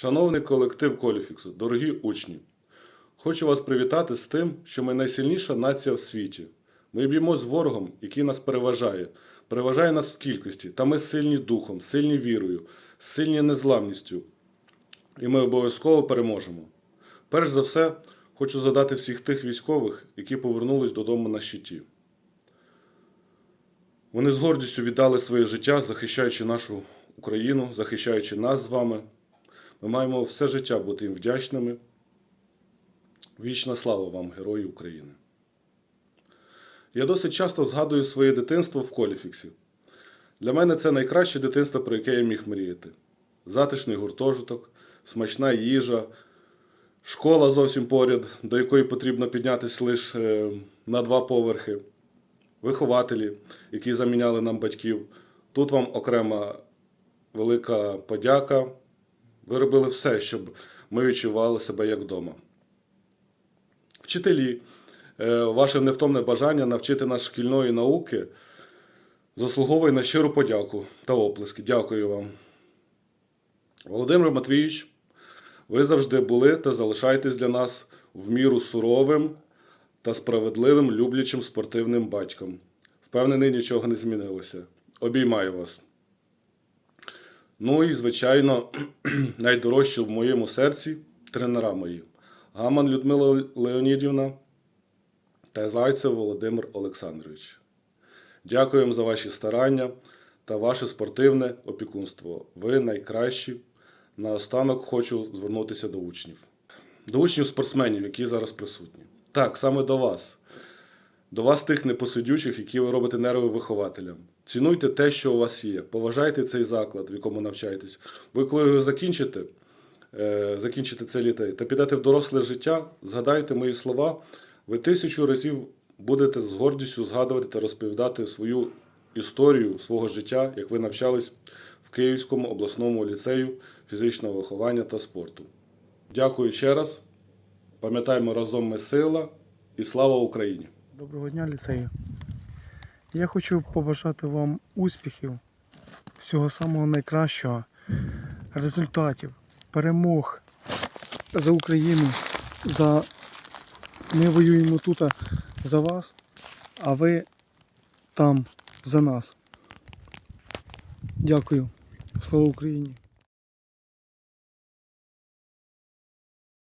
Шановний колектив Коліфіксу, дорогі учні, хочу вас привітати з тим, що ми найсильніша нація в світі. Ми б'ємо з ворогом, який нас переважає, переважає нас в кількості, та ми сильні духом, сильні вірою, сильні незламністю. І ми обов'язково переможемо. Перш за все, хочу задати всіх тих військових, які повернулись додому на щиті. Вони з гордістю віддали своє життя, захищаючи нашу Україну, захищаючи нас з вами. Ми маємо все життя бути їм вдячними. Вічна слава вам, герої України. Я досить часто згадую своє дитинство в Коліфіксі. Для мене це найкраще дитинство, про яке я міг мріяти. Затишний гуртожиток, смачна їжа, школа зовсім поряд, до якої потрібно піднятися лише на два поверхи, вихователі, які заміняли нам батьків. Тут вам окрема велика подяка. Ви робили все, щоб ми відчували себе як вдома. Вчителі, е, ваше невтомне бажання навчити нас шкільної науки заслуговує на щиру подяку та оплески. Дякую вам. Володимир Матвійович, ви завжди були та залишаєтесь для нас в міру суровим та справедливим люблячим спортивним батьком. Впевнений, нічого не змінилося. Обіймаю вас. Ну і, звичайно, найдорожче в моєму серці тренера мої. Гаман Людмила Леонідівна та Зайцев Володимир Олександрович. Дякуємо за ваші старання та ваше спортивне опікунство. Ви найкращі. Наостанок хочу звернутися до учнів. До учнів спортсменів, які зараз присутні. Так, саме до вас. До вас тих непосидючих, які ви робите нерви вихователям. Цінуйте те, що у вас є. Поважайте цей заклад, в якому навчаєтесь. Ви, коли його закінчите, е, закінчите цей літей та підете в доросле життя, згадайте мої слова. Ви тисячу разів будете з гордістю згадувати та розповідати свою історію свого життя, як ви навчались в Київському обласному ліцею фізичного виховання та спорту. Дякую ще раз. Пам'ятаємо разом ми сила і слава Україні! Доброго дня, ліцею. Я хочу побажати вам успіхів, всього самого найкращого, результатів, перемог за Україну. За... Ми воюємо тут за вас, а ви там за нас. Дякую. Слава Україні!